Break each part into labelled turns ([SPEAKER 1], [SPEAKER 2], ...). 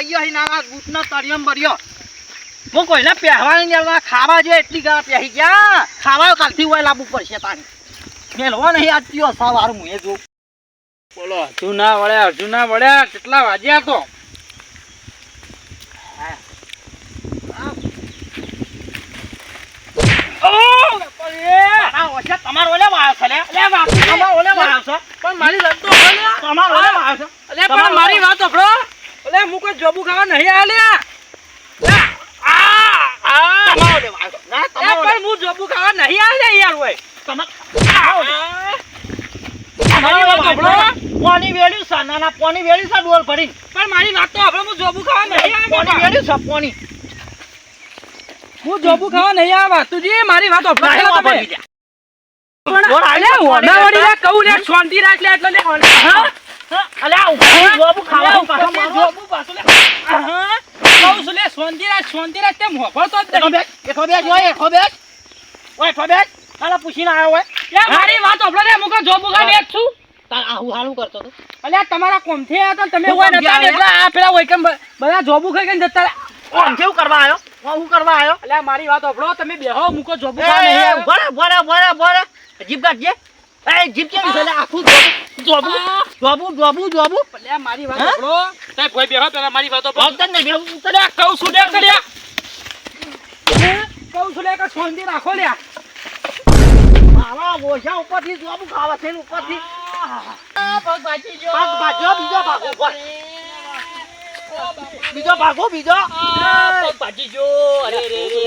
[SPEAKER 1] હી હું કોઈને પહેરવાની ને ખાવા જોઈએ એટલી ગાળા પહેરી ગયા. ખાવા કાલથી હોય લાવવું પડશે તાની મેળવો નહીં આજ કયો સવાર હું એ જો
[SPEAKER 2] બોલો જૂના ના વળ્યા ના વળ્યા કેટલા વાગ્યા તો?
[SPEAKER 1] તારા ઓછા તમારો ઓલે વાયો છે લે લે બાપુ તમારો ઓલે વાયો છે
[SPEAKER 2] પણ મારી વાત તો સાંભળો.
[SPEAKER 1] તમારો ઓલે વાયો છે
[SPEAKER 2] અલે પણ મારી વાત સાંભળો અલે હું કોઈ જોબુ ખાવા નહીં આલ્યા આ આ
[SPEAKER 1] તમારો ઓલે વાયો છે ના
[SPEAKER 2] અલે
[SPEAKER 1] તમારો ઓલે
[SPEAKER 2] પણ હું જોબુ ખાવા નહીં આલ્યા યાર હોય
[SPEAKER 1] તમારો
[SPEAKER 2] મારી વાત સાંભળો
[SPEAKER 1] પોની વેલ્યુ પોની વેલ્યુ છે ડોલ ભરી.
[SPEAKER 2] પણ મારી વાત તો આપણે હું જોબુ ખાવા નહીં
[SPEAKER 1] પોની
[SPEAKER 2] આવ્યા
[SPEAKER 1] વેલ્યુ છે પોની
[SPEAKER 2] હું જોબુ ખાવા નહીં આવ્યા તુજી મારી વાત પેલા તમે. પણ
[SPEAKER 1] બોલ,
[SPEAKER 2] અલે
[SPEAKER 1] આલે,
[SPEAKER 2] હોનાવડી લે કહું લે શાંતિ રાખ લે એટલે લે.
[SPEAKER 1] હા? અલ્યા ઊભા જોબુ ખાવા પાછો
[SPEAKER 2] જોબુ પાછો લે. હા? કહું છું લે શાંતિ રાખ શાંતિ રાખ. તેમ હોભળતો
[SPEAKER 1] તો
[SPEAKER 2] નહીં.
[SPEAKER 1] બેસ એઠો ઓય એકો બેસ. ઓય એકો બેસ. અલા પૂછીને આવ્યો હોય.
[SPEAKER 2] લે મારી વાત ને હું જોબુ ખાવા એક છું.
[SPEAKER 1] તાર આહુ હાલું કરતો તો.
[SPEAKER 2] અલ્યા તમારા કોમથી આયા તો તમે હોય નતા એટલે આ પેલા હોય કેમ બધા જોબુ ખાઈ ખાઈને જતા.
[SPEAKER 1] કોણ કેવું કરવા આવ્યો? કોણ હું કરવા આવ્યો?
[SPEAKER 2] અલ્યા મારી વાત સાંભળો તમે બેહો મૂકો જોબુ ખા નહીં
[SPEAKER 1] એ
[SPEAKER 2] આવ્યો.
[SPEAKER 1] ભરે ભરે જીભ કાઢજે. એ જીભ કેમ છે? લે આખું જોબુ જોબુ જોબુ જોબુ
[SPEAKER 2] અલ્યા મારી વાત? સાંભળો. તમે ભોય બેહો પેલા મારી વાતો પર.
[SPEAKER 1] ભગતન ને બેહો ઉતરે
[SPEAKER 2] અલ્યા કહું છું લે કર્યા કહું છું લે કે શાંતિ રાખો લ્યા
[SPEAKER 1] મારા ઓછા ઉપરથી જોબુ ખાવા છે ને ઉપરથી.
[SPEAKER 2] પગ બાજી જો.
[SPEAKER 1] પગ ભાગ્યો બીજો ભાગો બીજો ભાગો બીજો.
[SPEAKER 2] પગ બાજી જો. અરે રે રે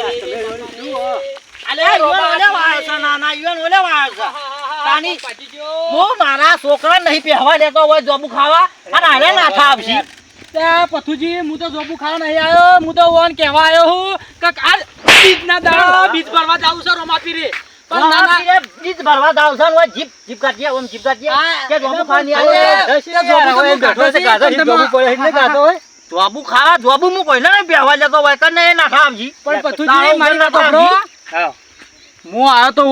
[SPEAKER 1] અલે ઓલે વાયો નાના યુવાન ઓલે વાયો તાની-
[SPEAKER 2] પગ બાજી જો.
[SPEAKER 1] હું મારા છોકરા નહીં પહેવા દેતો હોય જોબુ ખાવા. અને આને નાઠા આપશી
[SPEAKER 2] પથુજી હું તો જોબુ ખાવા નહીં આવ્યો. હું તો ઓન કહેવા આવ્યો હું કે આ બીજના દાડા બીજ ભરવા જાઉં છે રોમાપી રે પણ ના ના
[SPEAKER 1] પણ બીજ ભરવા દાવ છે જીપ જીપ કાઢજે ઓમ જીપ કાઢજે કે જોબુ ખાવાની
[SPEAKER 2] અરે,
[SPEAKER 1] આવે?
[SPEAKER 2] જોબુ તો
[SPEAKER 1] જોબુ ખાવા જોબુ કોઈને હોય
[SPEAKER 2] પણ પથુજી મારી તો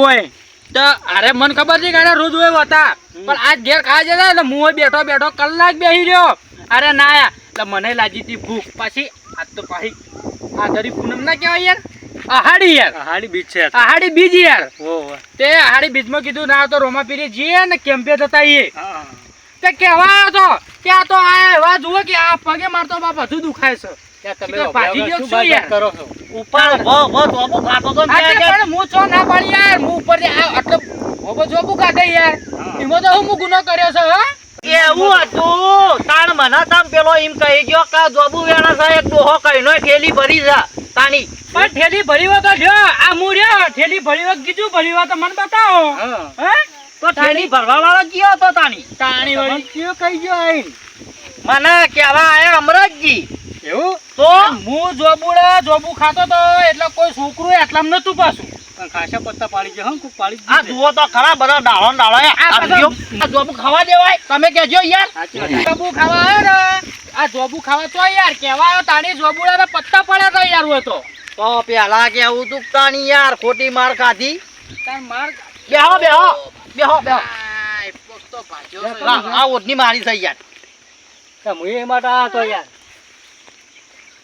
[SPEAKER 2] તો અરે મને ખબર છે કે આને રોજ હોય હતા. પણ આજ ઘેર ખાવા જતા એટલે હું બેઠો બેઠો કલાક બેહી રહ્યો. અરે ના આયા એટલે મને લાગી હતી ભૂખ. પાછી આજ તો પાછી આ ધરી પૂનમ ના કહેવાય યાર. આહાડી યાર.
[SPEAKER 3] હાડી બીચ છે
[SPEAKER 2] આહાડી બીજ યાર.
[SPEAKER 3] ઓહો.
[SPEAKER 2] તે આહાડી બીજમાં કીધું ના તો રોમાપીરી જીએ ને કેમ્પે જતા
[SPEAKER 3] ઈએ.
[SPEAKER 2] તે કેવા હતો તો કે આ તો આ એવા જુઓ કે આ પગે મારતો બાપ બધું દુખાય છે.
[SPEAKER 3] ત્યાં
[SPEAKER 2] તમે
[SPEAKER 3] તમે
[SPEAKER 2] ભાજી ગયો
[SPEAKER 3] શું
[SPEAKER 2] છો
[SPEAKER 3] બાત
[SPEAKER 2] યાર?
[SPEAKER 3] કરો છો?
[SPEAKER 1] ઉપર ભો ભો જોબુ ખાતો તો ને
[SPEAKER 2] આજે
[SPEAKER 1] કે-
[SPEAKER 2] પણ હું છો ના પાડી યાર. હું ઉપર આટલો ભોગો જોબુ કાઢે યાર. એમાં તો હું હું ગુનો કર્યો છે હા.
[SPEAKER 1] એવું હતું. તાણ મને એમ કહી ગયો કે જોબુ વેળા છે એક ડોહો કઈનો થેલી ભરી જા તાની.
[SPEAKER 2] પણ થેલી ભરી હોય તો જો આ હું રહ્યો ઠેલી ભરી હોય કીધું ભરી હોય તો મને બતાવો.
[SPEAKER 3] હે.
[SPEAKER 1] તો થેલી ભરવા વાળો કયો હતો તાની.
[SPEAKER 2] તાણી વળી. કયો કઈ ગયો આઈ?
[SPEAKER 1] મને કેવા આયા અમરતજી.
[SPEAKER 2] એવું?
[SPEAKER 1] તો?
[SPEAKER 2] હું જોબુડા જોબુ ખાતો તો એટલે કોઈ છોકરું એટલામ નતું પાછું.
[SPEAKER 3] ખાસા પત્તા પાડી ગયા હો, પાડી
[SPEAKER 1] આ જુઓ તો ખરા બધા ડાળો ડાળો
[SPEAKER 2] આ
[SPEAKER 1] જોબુ ખાવા દેવાય? તમે કેજો યાર.
[SPEAKER 2] જોબુ ખાવા આવ્યો ને આ જોબુ ખાવા તો યાર કેવા તાણી જોબુડા ના પત્તા પડ્યા તો યાર હોય તો.
[SPEAKER 1] તો પેલા કેવું તું તાણી યાર ખોટી માર ખાધી.
[SPEAKER 2] તાર માર
[SPEAKER 1] બેહો બેહો બેહો બેહો.
[SPEAKER 2] તો
[SPEAKER 1] આ ઓઢની મારી થઈ યાર.
[SPEAKER 3] તો હું એ માટે આ હતો યાર.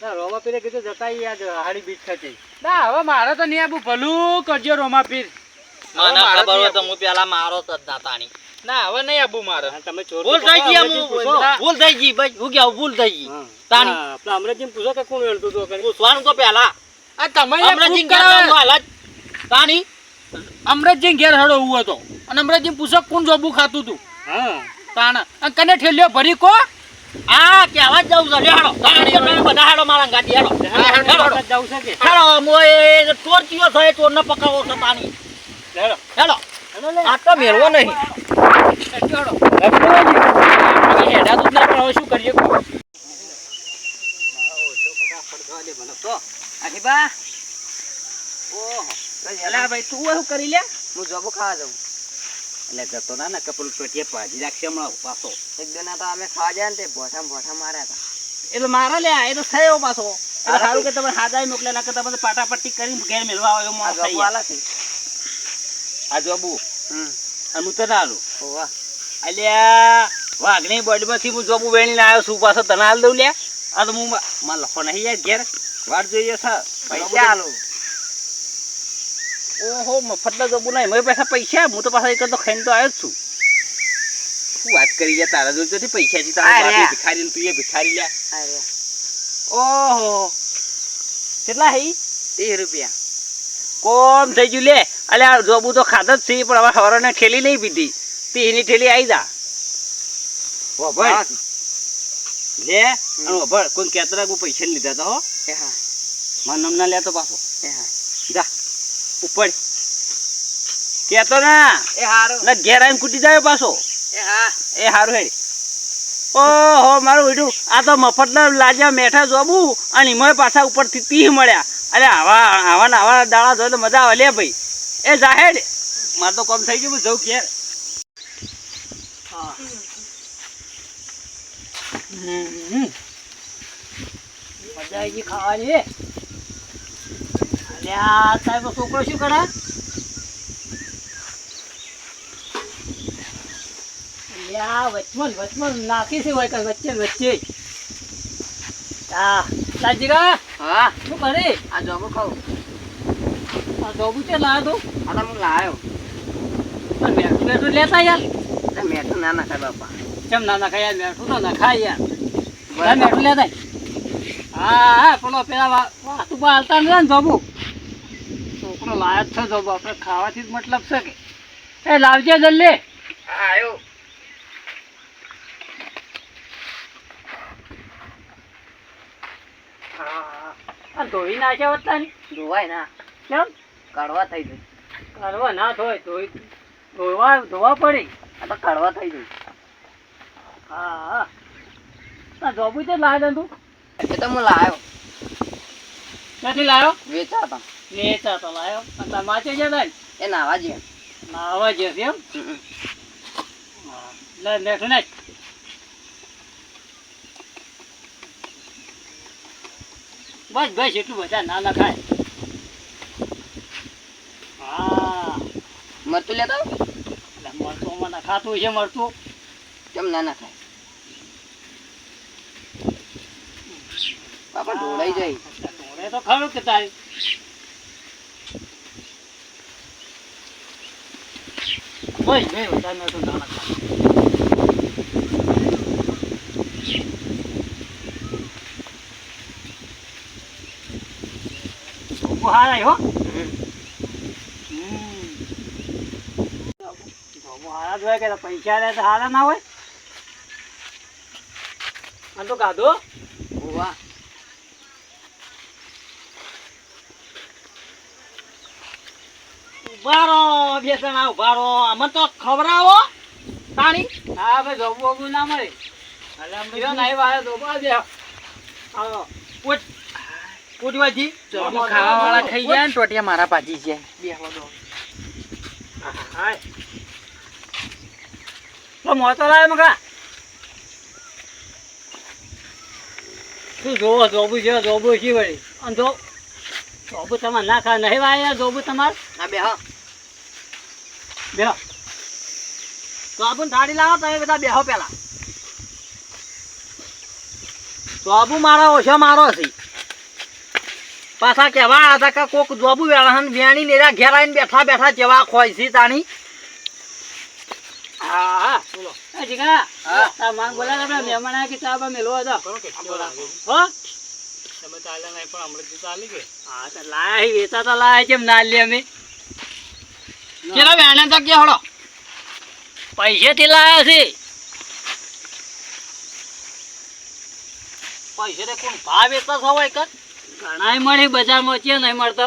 [SPEAKER 3] ના, રોમા પીરે કીધું જતા હાડી બીચ ખાતે.
[SPEAKER 2] ના હવે મારે તો નહીં આબુ ભલું કરજો રોમાપીર મારો
[SPEAKER 1] મને ખબર હોય તો હું પેલા મારો જ ના તાની
[SPEAKER 2] ના હવે નહીં આબુ મારે.
[SPEAKER 3] તમે
[SPEAKER 1] ભૂલ થઈ ગઈ
[SPEAKER 3] અમરેશજીને
[SPEAKER 1] હું
[SPEAKER 3] પૂછો.
[SPEAKER 1] ભૂલ થઈ ગઈ ભાઈ હું કેવું ભૂલ થઈ ગઈ.
[SPEAKER 3] હા.
[SPEAKER 1] તાણી.
[SPEAKER 3] હા, પૂછો કે કોણ
[SPEAKER 1] પૂછવાનું તો
[SPEAKER 2] આ તમે
[SPEAKER 1] તાની
[SPEAKER 2] ઘેર હતો. અને પૂછો જોબું ખાતું તું
[SPEAKER 3] હા.
[SPEAKER 2] તાણ અને કને ઠેલ્યો ભરી કો?
[SPEAKER 1] આ કેવા જ જવું છે. હેડો. તાણી બધા હેડો મારા ગાડી હેડો. હેડો
[SPEAKER 3] હેડો, જાવું છે કે?
[SPEAKER 1] હેડો મોય ચોર ચિયો થાય ચોર ન પકાવો છે તાણી.
[SPEAKER 3] હેડો.
[SPEAKER 1] હેડો.
[SPEAKER 3] હેડો લે.
[SPEAKER 1] આ તો મેળવો નહીં.
[SPEAKER 2] હેડા તું ના પણ શું કરીએ
[SPEAKER 1] એટલે જતો ના ને કપલ પેટીએ ભાજી રાખશે હમણાં પાછો.
[SPEAKER 4] એક દિન તો અમે ખાવા ને તે ભોઠા ભોઠા માર્યા હતા
[SPEAKER 1] એ તો મારા લે એ તો થયો પાછો સારું કે તમે હાદાઈ મોકલે ના કે તમે પાટાપટ્ટી કરીને ઘેર મેળવા આવ્યો
[SPEAKER 4] આ જોબો
[SPEAKER 5] અને હું તને આલું. અલ્યા વાઘની બોડીમાંથી હું જોબુ વેણીને આવ્યો છું પાછો તને હાલ દઉં લ્યા. આ તો હું માં લખો નહીં યાર ઘેર. વાટ જોઈએ સર
[SPEAKER 4] પૈસા હાલો
[SPEAKER 5] ઓહો મફતના જોબુ નહીં. મેં પાછા પૈસા હું તો પાછા એક તો ખાઈને તો આવ્યો જ છું. શું વાત કરી લ્યા તારા જોઈ તો પૈસા થી તારા ભિખારી તું એ ભિખારી લ્યા. ઓહો. કેટલા હઈ
[SPEAKER 4] તેર રૂપિયા.
[SPEAKER 5] કોમ થઈ ગયું લે. અલ્યા જોબુ તો ખાધ જ છે પણ હવે હવારોને ઠેલી નહીં પીધી. તીની ઠેલી આવી જા.
[SPEAKER 4] ઓભર.
[SPEAKER 5] લે અને કોઈ કહેતો કોઈ પૈસા લીધા તો હો.
[SPEAKER 4] એ
[SPEAKER 5] નામ ના લેતો પાછો. જા. ઉપર. કેતો ના.
[SPEAKER 4] એ હારું.
[SPEAKER 5] ના ઘેર આવીને કૂટી જાય પાછો.
[SPEAKER 4] એ હા.
[SPEAKER 5] એ સારું હેડ. ઓહો મારું બેટું આ તો મફતના લાજ્યા મેઠા જોબું. અને એમાં પાછા ઉપરથી તીહ મળ્યા. અરે આવા આવા ને આવા દાડા જોઈએ તો મજા આવે લે ભાઈ. એ જાહેર. મારે તો કોમ થઈ ગયું હું જઉં ઘેર.
[SPEAKER 3] મજા આવી ખાવાની. અલ્યા સાહેબ છોકરો શું કરે? અલ્યા વચમાં વચમાં નાખી છે હોય વચ્ચે વચ્ચે. હા સાજીરા
[SPEAKER 4] હા.
[SPEAKER 3] શું કરે?
[SPEAKER 4] આ જોબો ખાઉં
[SPEAKER 3] આ જોબુ છે લાવ્યો
[SPEAKER 4] આ હું લાયો.
[SPEAKER 3] તો મેઠું મેઠું લેતા યાર.
[SPEAKER 4] મેઠું ના નાખાય બાપા.
[SPEAKER 3] કેમ ના નખાય યાર? મેઠું તો નખાય યાર. મેઠું લેતા હા હા પેલો પેલા વાતું બા હાલતા ને જોબુ. છોકરો લાયક છે જોબુ. આપણે ખાવાથી જ મતલબ છે કે. એ લાવજે જલ્દી.
[SPEAKER 4] હા
[SPEAKER 3] ધોઈ નાખ્યા વધતા ને
[SPEAKER 4] ધોવાય ના.
[SPEAKER 3] કેમ?
[SPEAKER 4] કડવા થઈ ગઈ.
[SPEAKER 3] કડવા ના ધોય ધોઈ ધોવા ધોવા પડી.
[SPEAKER 4] આ તો કડવા થઈ ગઈ.
[SPEAKER 3] હા. હા જોબું છે લાવ્યો તું
[SPEAKER 4] એ તો હું લાવ્યો
[SPEAKER 3] નથી લાવ્યો
[SPEAKER 4] વેચાતા.
[SPEAKER 3] વેચાતો લાવ્યો તમાચે છે ને
[SPEAKER 4] એ નાવા જે
[SPEAKER 3] નાવા જે એમ. લે બેઠું ને બસ બસ એટલું બધા ના ના ખાય હા
[SPEAKER 4] મરચું લેતા
[SPEAKER 3] મરચું મને ખાતું છે મરતું
[SPEAKER 4] કેમ ના નાખાય બાપા ઢોળાઈ જાય.
[SPEAKER 3] ઢોળે તો ખરું કે તારે. બસ નહીં વધારે ના ના ખાય. હારા હો. ધોબો હોય કે પૈસા લે તો હારા ના હોય. અને તો ગાધો.
[SPEAKER 4] ઓવા
[SPEAKER 3] ઉભારો બે ઉભારો આમાં તો ખવડાવો. તાણી હા ભાઈ ના મળે. એટલે નહીં વાળે બે આવો પૂછ પૂછવાજી
[SPEAKER 5] ખાવાવાળા ખાઈ ગયા ને ટોટિયા મારા પાછી છે.
[SPEAKER 3] બે તો મોતો લાવે મગા શું જોવો જોબુ છે જોબુ છે વળી? અને જો જોબુ તમારે ના ખા નહીં વાય જોબુ તમારે?
[SPEAKER 4] ના બે હા
[SPEAKER 3] તો થાળી લાવો તમે બધા બેહો પેલા. જોબુ મારો ઓછો મારો છે. પાછા કેવા હતા કે કોક જોબુ વેળા વેણી ને ઘેર આવીને બેઠા બેઠા જેવા ખોય છે તાણી. હા. હા બોલો. એ જીગા
[SPEAKER 4] હા.
[SPEAKER 3] તાર બોલા આપણે મહેમાન આયા કે ચા બા મેલો હતો? હો?
[SPEAKER 5] તમે ચાલે નહીં પણ હમણાં તો ચાલી ગઈ
[SPEAKER 3] હા તો લાય વેચા તો લાય કેમ ના લે અમે?
[SPEAKER 1] ચેલા વેણે તો કે હળો.
[SPEAKER 3] પૈસેથી લાયા છે.
[SPEAKER 1] પૈસે તે કોણ ભાવ વેતા છો એક
[SPEAKER 3] ઘણાય મળી બજારમાં છે નહીં મળતો?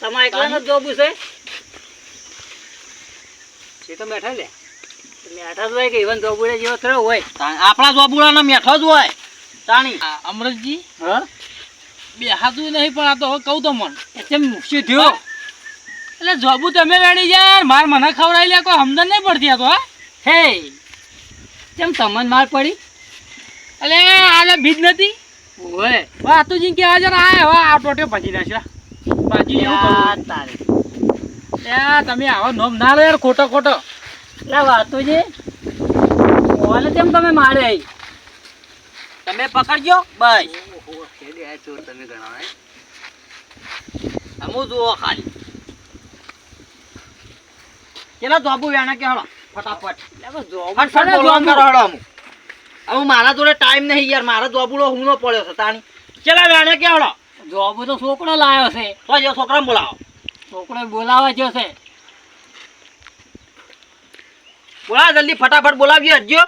[SPEAKER 3] તમારે એકલાને જ જોબું છે? એ તો બેઠા લે બેઠા જ હોય કે જોબુડે જેવો થયો હોય.
[SPEAKER 1] આપણા જોબુડાના મેઠો જ હોય. તાણી.
[SPEAKER 5] અમરતજી
[SPEAKER 3] હા?
[SPEAKER 5] બેહાતું નહીં પણ આ તો કહું તો મન.
[SPEAKER 3] કેમ થયું
[SPEAKER 5] એટલે જોબુ તમે વેણી યાર માર મને ખવડાવી લે કોઈ સમજણ નહીં પડતી આ તો હા?
[SPEAKER 3] કેમ તમને માર પડી?
[SPEAKER 5] એટલે આને ભીજ નથી.
[SPEAKER 3] ઓય.
[SPEAKER 5] વાતુજી કે હાજર આય હવે આ ટોટે ભાજી નાખ્યા ભાજી એવું
[SPEAKER 3] તારે.
[SPEAKER 2] તમે આવો નોમ ના લો યાર ખોટો ખોટો.
[SPEAKER 3] એટલે તમે મારે.
[SPEAKER 1] તમે પકડજો બસ.
[SPEAKER 4] તમે ગણાવો
[SPEAKER 1] અમુ જુઓ ખાલી. કેટલા જોબુ વેણે કે હળો ફટાફટ. ફટફટ બોલવાનું કરો હળો અમુ હવે મારા જોડે ટાઈમ નહીં યાર. મારો જોબુડો હુંનો પડ્યો છે તાણી. કેટલા વેણે કે હળો
[SPEAKER 3] જોબ તો છોકરો લાવ્યો છે.
[SPEAKER 1] તો જો છોકરાને બોલાવો.
[SPEAKER 3] છોકરો બોલાવા ગયો છે.
[SPEAKER 1] બોલા જલ્દી ફટાફટ બોલાવી હજ્યો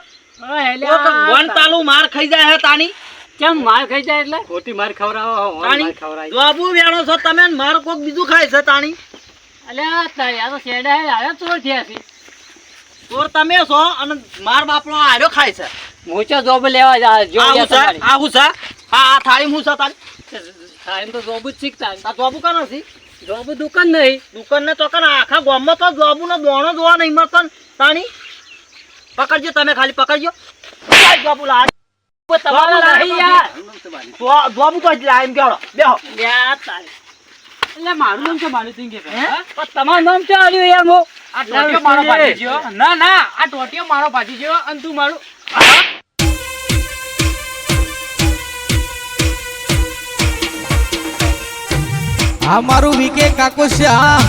[SPEAKER 1] વન તાલુ માર ખાઈ જાય હે તાણી
[SPEAKER 3] કેમ માર ખાઈ જાય એટલે?
[SPEAKER 2] ખોટી માર ખવડાવો
[SPEAKER 1] તાણી જોબુ વેણો છો તમે ને માર કોક બીજું ખાય છે તાણી
[SPEAKER 3] અલ્યા તારી આ તો શેડા હે આયા ચોર થયા છે.
[SPEAKER 1] ચોર તમે છો અને માર બાપનો આડો ખાય છે.
[SPEAKER 3] મોચો જોબ લેવા જા જો
[SPEAKER 1] આ હું છે? આ હું છે? હા આ થાળી હું છે તારી?
[SPEAKER 3] થાળી તો જોબ જ શીખતા
[SPEAKER 1] આ જોબુ કરો છે
[SPEAKER 3] જોબ દુકાન નહીં.
[SPEAKER 1] દુકાન ને તો આખા ગામમાં તો જોબ નો દોણો જોવા નહીં મળતો તાણી પકડજો તમે ખાલી પકડજો. જોબુ લા
[SPEAKER 3] તમારો નહીં યાર.
[SPEAKER 1] જોબુ તો જ લા એમ કેવડો બેહો.
[SPEAKER 3] લ્યા તારી.
[SPEAKER 2] એટલે મારું નામ છે મારું સિંહ કે
[SPEAKER 3] તમારું નામ શું આવ્યું યાર મો
[SPEAKER 2] આ ટોટિયો મારો ભાજી ગયો ના ના આ ટોટિયો મારો ભાજી ગયો અને તું મારું
[SPEAKER 6] આ મારું વીકે કાકો છે હા